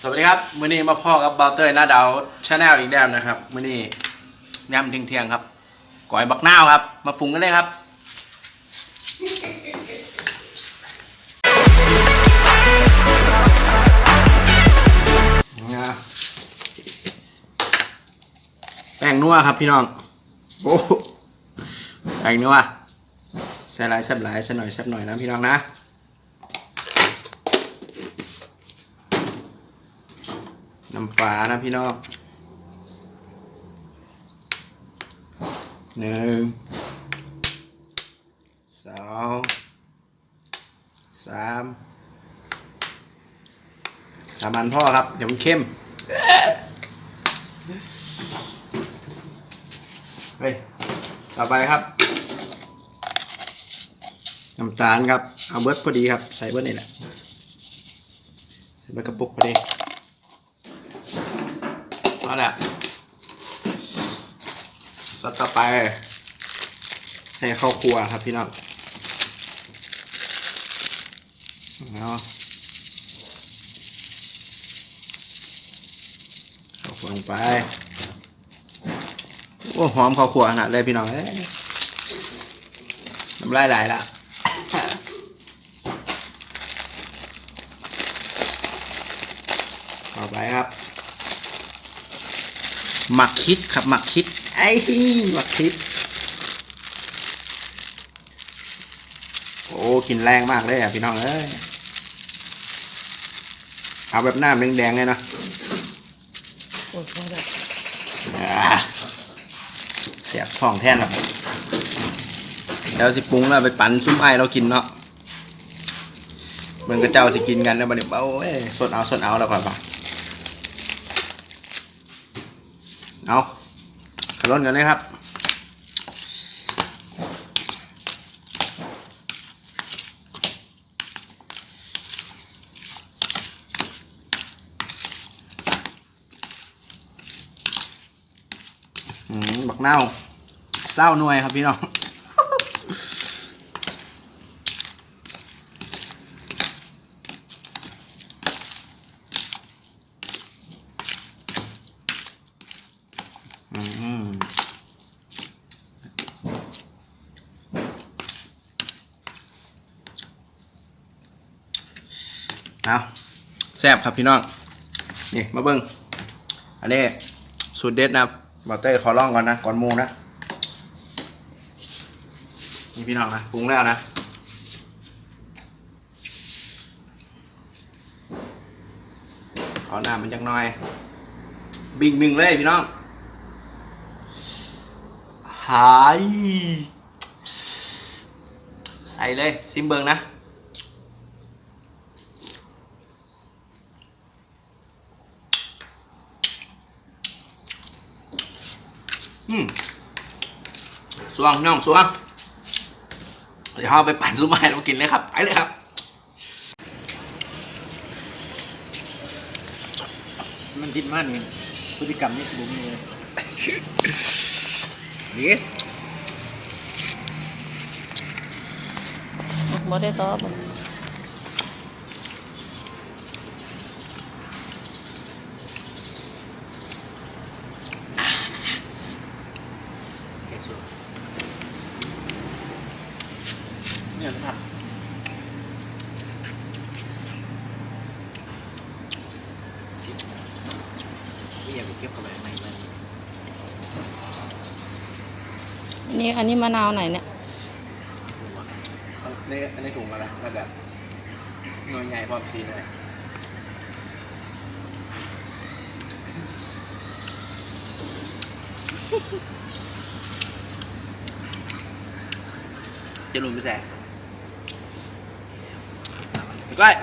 สวัสดีครับมื้อนี้มาพ่อกับเบาเตอร์หน้าดาวชาแนลอีกแล้วนะครับมื้อนี้ย่ำเที่ยงๆครับก๋อยบักนาวครับ มาปรุงกันเลยครับ แป้งนัวครับพี่น้องโอ้แป้งนัวใส่หลายแซ่บหลายใส่หน่อยแซ่บหน่อยนะพี่น้องนะ น้ำปลานะพี่น้องหนึ่งสองสามสามอันพ่อครับ เดี๋ยวมันเข้ม เฮ้ย ต่อไปครับ น้ำตาลครับ เอาเบิร์ดพอดีครับ ใส่เบิร์ดนี่แหละ ใส่เบิร์ดกระปุกพอดี เอาละสต่อไปใส่ข้าวครัวครับพี่น้องเอาข้าวครัวลงไปโอ้หอมข้าวคั่วขนาดเลยพี่น้องเอ้ยน้ำลายไหลละต่อไปครับ หมักคิดครับหมักคิด ไอ้หมักคิด โอ้กลินแรงมากเลยอะพี่น้องเอ้ยเอาแบบน้ำแดงๆเลยเนาะโอ้ยพอแล้วอ่าเสียบท้องแท่นครับเดี๋ยวสิปรุงแล้วไปปั่นซุ้มไอเรากินเนาะเมืองกระเจ้าสิกินกันแล้วบัดนี้เบ้าเอ้ยสดเอาสดเอาแล้วก่อนป่ะ เอาขลุ่นกันเลยครับอืมบักเน่าเศร้าหน่วยครับพี่น้อง เอาแซ่บครับพี่น้อง นี่มาเบิ้งอันนี้สูตรเด็ดนะครับบอเต้ขอลองก่อนนะ ก่อนมูนะ นี่พี่น้องนะปรุงแล้วนะขอน้ำมันจักหน่อย บิ่งหนึ่งเลยพี่น้อง หายใส่เลยซิมเบิงนะอืมสวงน้องสวงเดี๋ยวเราไปปั่นซุปมาให้เรากินเลยครับไปเลยครับมันดิบมากนี่พฤติกรรมนี่สมบูรณ์เลย นี่บ่ได้ตอบแกสุดเนี่ยครับนี่อยากไปเก็บเข้าไปในมัน อั นนี้อันนี้มะนาวไหนเนี่ยหัวในในถุงอะไรแล้วแบบหน่วยใหญ่พร้อมชีเลยจะลุมไปแสไปก้อย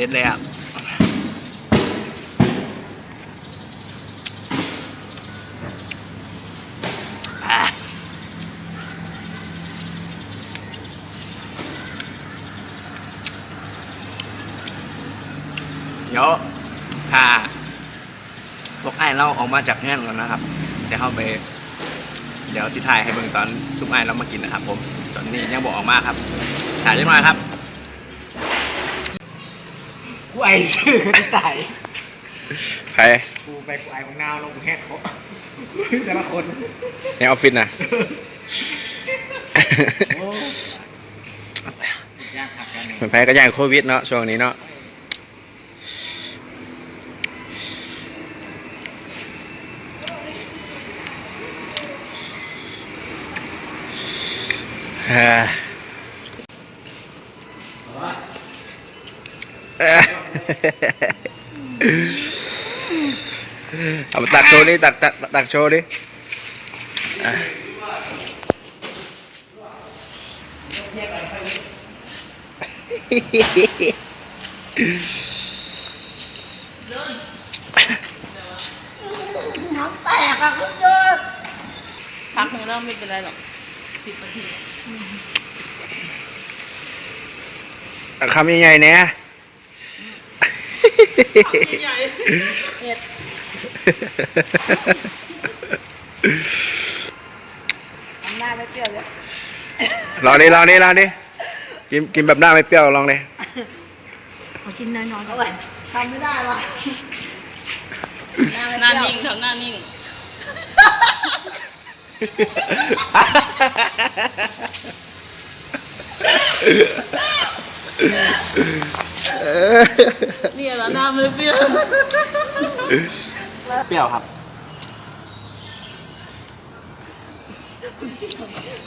เด็ดแล้วเดี๋ยวถ้าพวกไอ้เราออกมาจากเงื่อนก่อนนะครับ เดี๋ยวเข้าไป เดี๋ยวสิทายให้เบิ่งตอนซุปไอ้เรามากินนะครับ ผม ตอนนี้ยังบอกออกมาครับถ่ายเล็กน้อยครับ กูไอชื่อที่ตายใครกูไปกูไอของนาวลงกูแฮกเขาแต่ละคนในออฟฟิศนะโอ้ยากขัดกันเหมือนแพ้ก็ย่างโควิดเนาะช่วงนี้เนาะเอ่อ เอามาตักโชว์ดิตักตักตักโชว์ดิอะน้ำแตกอะคุณโยนพักหนึ่งแล้วไม่เป็นไรหรอกสิบนาทีคำใหญ่ๆเนี่ยใหญ่เอ็ด ทำหน้าไม่เปรี้ยวเลยลองดิลองดิลองดิกินกินแบบหน้าไม่เปรี้ยวลองดิเอากินน้อยๆเท่าไหร่ทำไม่ได้ว่ะหน้านิ่งทำหน้านิ่งนี่แหละหน้าไม่เปรี้ยว เปรี้ยวครับ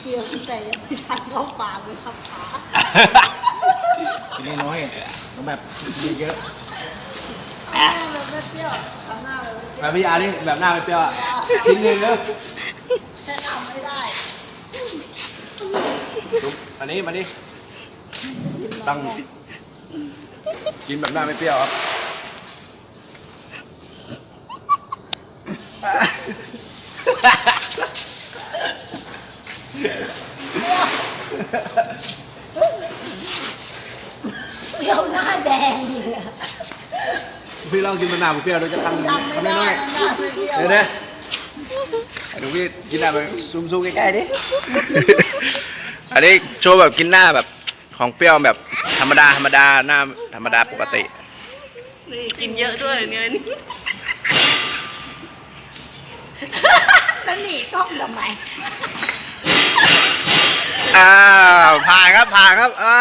เปรี้ยวแต่ยังไม่ทันเข้าปากเลยครับขากินน้อยๆต้องแบบเยอะหน้าแบบไม่เปรี้ยวทำหน้าแบบไม่เปรี้ยวแบบพี่อาร์นี่แบบหน้าไม่เปรี้ยวอะกินหนึ่งเลยแค่ทำไม่ได้ซุปอันนี้มาดิตั้ง กินแบบหน้าไม่เปรี้ยวครับ เปรี้ยวหน้าแดงเลยอะพี่ลองกินแบบหน้าไม่เปรี้ยวดูจะทำทำไม่ทำได้น้อยหน้าไม่เปรี้ยวๆเดี๋ยวนะให้ดูพี่กินหน้าแบบซูมๆใกล้ๆดิ อันนี้โชว์แบบกินหน้าแบบของเปรี้ยวแบบธรรมดาธรรมดาหน้าธรรมดาปกติ นี่กินเยอะด้วยเนี่ย แล้วหนีกล้องทำไมอ้าวผ่านครับผ่านครับอ่า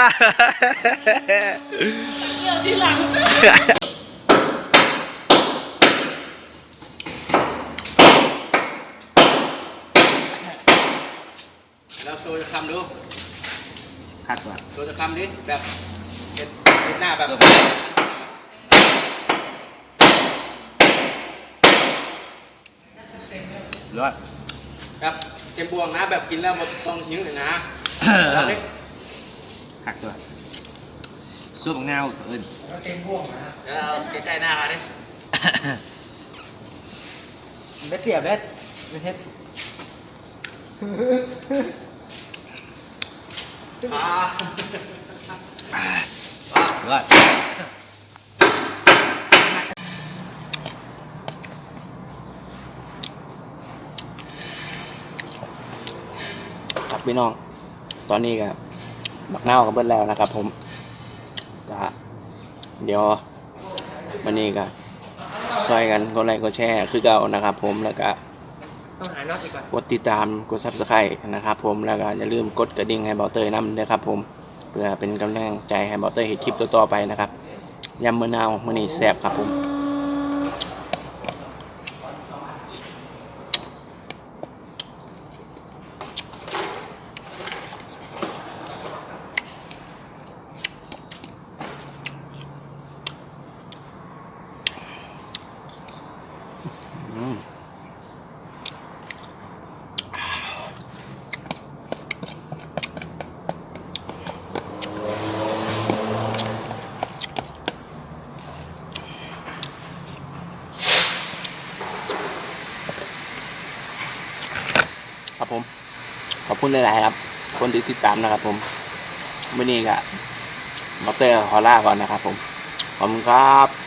เปรี้ยวที่หลังเราโชว์จะคำดูๆขัดว่ะโชว์จะคำดิแบบเป็นเป็นหน้าแบบ รอดแบบเต็มบวงนะ แบบกินแล้วหมดต้องหิวเลยนะลองดิขัดตัวซุปของนาวเอิญเต็มบวงนะเดี๋ยวเอาใกล้ๆหน้าเขาดิไม่เปรียบเลยไม่เท็ดอ่ารอด ครับ พี่น้อง ตอนนี้ก็บักเน่าวกับเบิ้ลแล้วนะครับ ผมก็เดี๋ยววันนี้ก็ซอยกันกดไลค์กดแชร์คือเก่านะครับ ผมแล้วก็ต้องหาน็อตอีกก่อนกดติดตามกดซับสไครต์นะครับ ผมแล้วก็อย่าลืมกดกระดิ่งให้เบาเตยนำด้วยครับ ผมเพื่อเป็นกำลังใจให้เบาเตยเห็นคลิปต่อๆไปนะครับยำมือนาวมือนี้แซ่บครับผม คุณหลายๆครับ คนที่ติดตามนะครับ ผมวันนี้ก็มาเตอร์ฮอล่าก่อนนะครับ ผมขอบคุณครับ